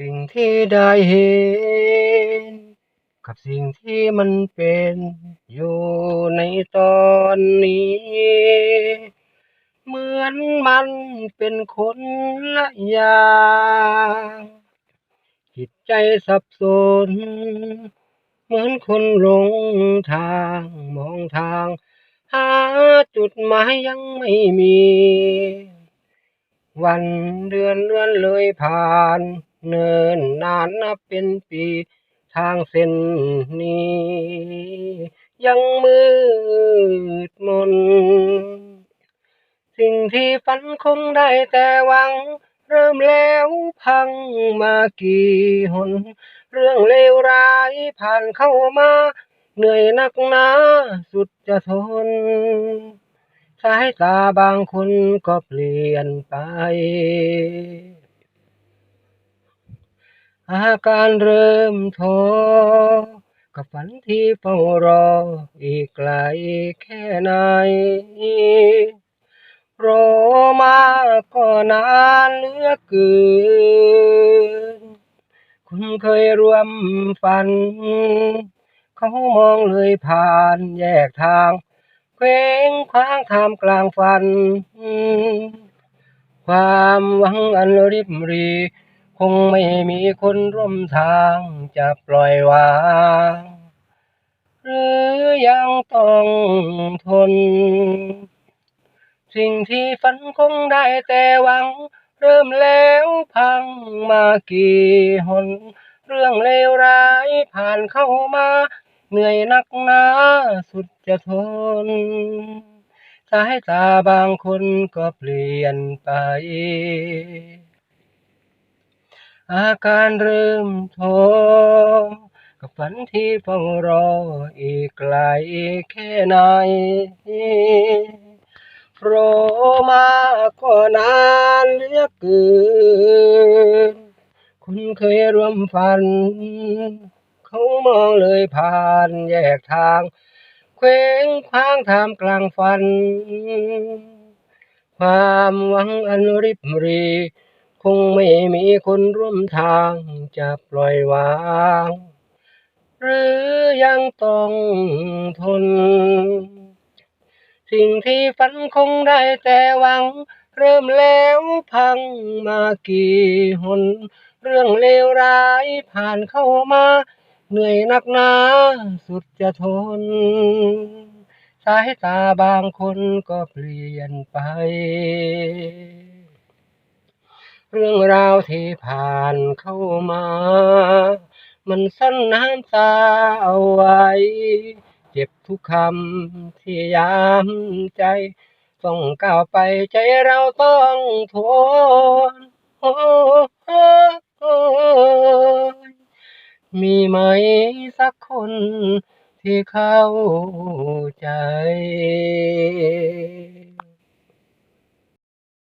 สิ่งที่ได้เห็น กับสิ่งที่มันเป็นอยู่ในตอนนี้ เหมือนมันเป็นคนละอย่างจิตใจสับสน เหมือนคนหลงทางมองทาง หาจุดหมายยังไม่มี วันเดือนเลื่อนเลยผ่าน เนิ่นนานนับเป็นปีทางเส้นนี้ ยังมืดมน สิ่งที่ฝันคงได้แต่หวัง เริ่มแล้วพังมากี่หน เรื่องเลวร้ายผ่านเข้ามา เหนื่อยนักหนาสุดจะทน สายตาบางคนก็เปลี่ยนไป อาการเริ่มท้อกับฝันที่เฝ้ารออีกไกลแค่ไหน รอมาก็นานเหลือเกิน คุณเคยร่วมฝัน เขามองเลยผ่านแยกทางเคว้งคว้างท่ามกลางฝัน ความหวังอันริบหรี คงไม่มีคนร่วมทางจะปล่อยวาง หรือยังต้องทน สิ่งที่ฝันคงได้แต่หวัง เริ่มแล้วพังมากี่หน เรื่องเลวร้ายผ่านเข้ามา เหนื่อยนักหนาสุดจะทนสายตาบางคนก็เปลี่ยนไป อาการเริ่มท้อกับฝันที่เฝ้ารออีกไกลแค่ไหนรอมาก็นานเหลือเกินคุณเคยร่วมฝัน เขามองเลยผ่านแยกทางเคว้งคว้างทามกลางฝัน ความหวังอันริบรี คงไม่มีคนร่วมทางจะปล่อยวาง หรือยังต้องทน สิ่งที่ฝันคงได้แต่หวัง เริ่มแล้วพังมากี่หน เรื่องเลวร้ายผ่านเข้ามา เหนื่อยนักหนาสุดจะทน สายตาบางคนก็เปลี่ยนไป เรื่องราวที่ผ่านเข้ามา มันสั้นน้ำตาเอาไว้ เจ็บทุกคำที่ย้ำใจ ต้องก้าวไปใจเราต้องทนโอ้มีไหมสักคนที่เข้าใจ